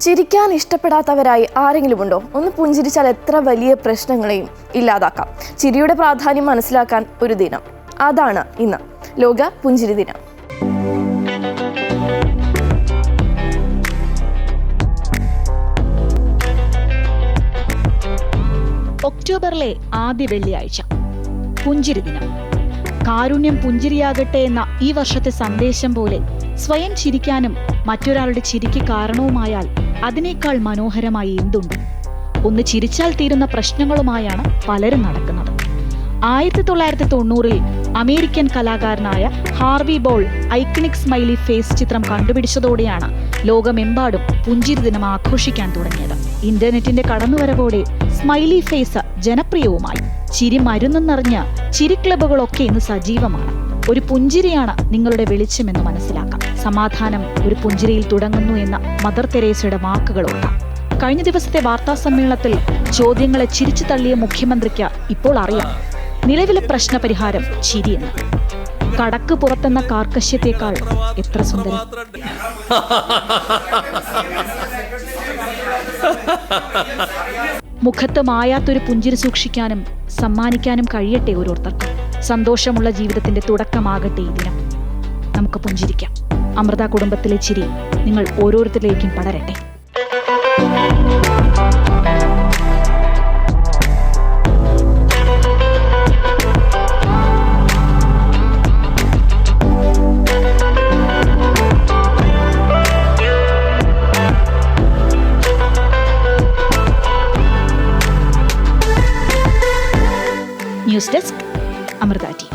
ചിരിക്കാൻ ഇഷ്ടപ്പെടാത്തവരായി ആരെങ്കിലും ഉണ്ടോ ഒന്ന് പുഞ്ചിരിച്ചാൽ എത്ര വലിയ പ്രശ്നങ്ങളെയും ഇല്ലാതാക്കാം. ചിരിയുടെ പ്രാധാന്യം മനസ്സിലാക്കാൻ ഒരു ദിനം. അതാണ് ഇന്ന്. ലോക പുഞ്ചിരി ദിനം. ഒക്ടോബറിലെ ആദ്യ വെള്ളിയാഴ്ച. പുഞ്ചിരി ദിനം. കാരുണ്യം പുഞ്ചിരിയാകട്ടെ എന്ന ഈ വർഷത്തെ സന്ദേശം പോലെ സ്വയം ചിരിക്കാനും മറ്റൊരാളുടെ ചിരിക്ക് കാരണവുമായാൽ അതിനേക്കാൾ മനോഹരമായി എന്തുണ്ട്? ഒന്ന് ചിരിച്ചാൽ തീരുന്ന പ്രശ്നങ്ങളുമായാണ് പലരും നടക്കുന്നത്. ആയിരത്തി തൊള്ളായിരത്തി തൊണ്ണൂറിൽ American കലാകാരനായ Harvey Ball iconic smiley face ചിത്രം കണ്ടുപിടിച്ചതോടെയാണ് ലോകമെമ്പാടും പുഞ്ചിരി ദിനം ആഘോഷിക്കാൻ തുടങ്ങിയത്. ഇന്റർനെറ്റിന്റെ കടന്നുവരവോടെ സ്മൈലി ഫേസ് ജനപ്രിയവുമായി. ചിരി മരുന്നെന്നറിഞ്ഞ് ചിരി ക്ലബുകളൊക്കെ ഇന്ന് സജീവമാണ്. ഒരു പുഞ്ചിരിയാണ് നിങ്ങളുടെ വെളിച്ചമെന്ന് മനസ്സിലാക്കാം. സമാധാനം ഒരു പുഞ്ചിരിയിൽ തുടങ്ങുന്നു എന്ന മദർ തെരേസയുടെ വാക്കുകളുണ്ട് കഴിഞ്ഞ ദിവസത്തെ വാർത്താ സമ്മേളനത്തിൽ ചോദ്യങ്ങളെ ചിരിച്ചു തള്ളിയ മുഖ്യമന്ത്രിക്ക് ഇപ്പോൾ അറിയാം. നിലവിലെ പ്രശ്നപരിഹാരം ചിരിയെന്ന് കടക്ക് പുറത്തെന്ന കാർക്കശ്യത്തെക്കാൾ എത്ര സുന്ദരം. മുഖത്ത് മായാത്തൊരു പുഞ്ചിരി സൂക്ഷിക്കാനും സമ്മാനിക്കാനും കഴിയട്ടെ ഓരോരുത്തർക്കും. സന്തോഷമുള്ള ജീവിതത്തിന്റെ തുടക്കമാകട്ടെ ഈ ദിനം. നമുക്ക് പുഞ്ചിരിക്കാം. അമൃത കുടുംബത്തിലെ ചിരി നിങ്ങൾ ഓരോരുത്തരിലേക്കും പടരട്ടെ. News desk Amrita T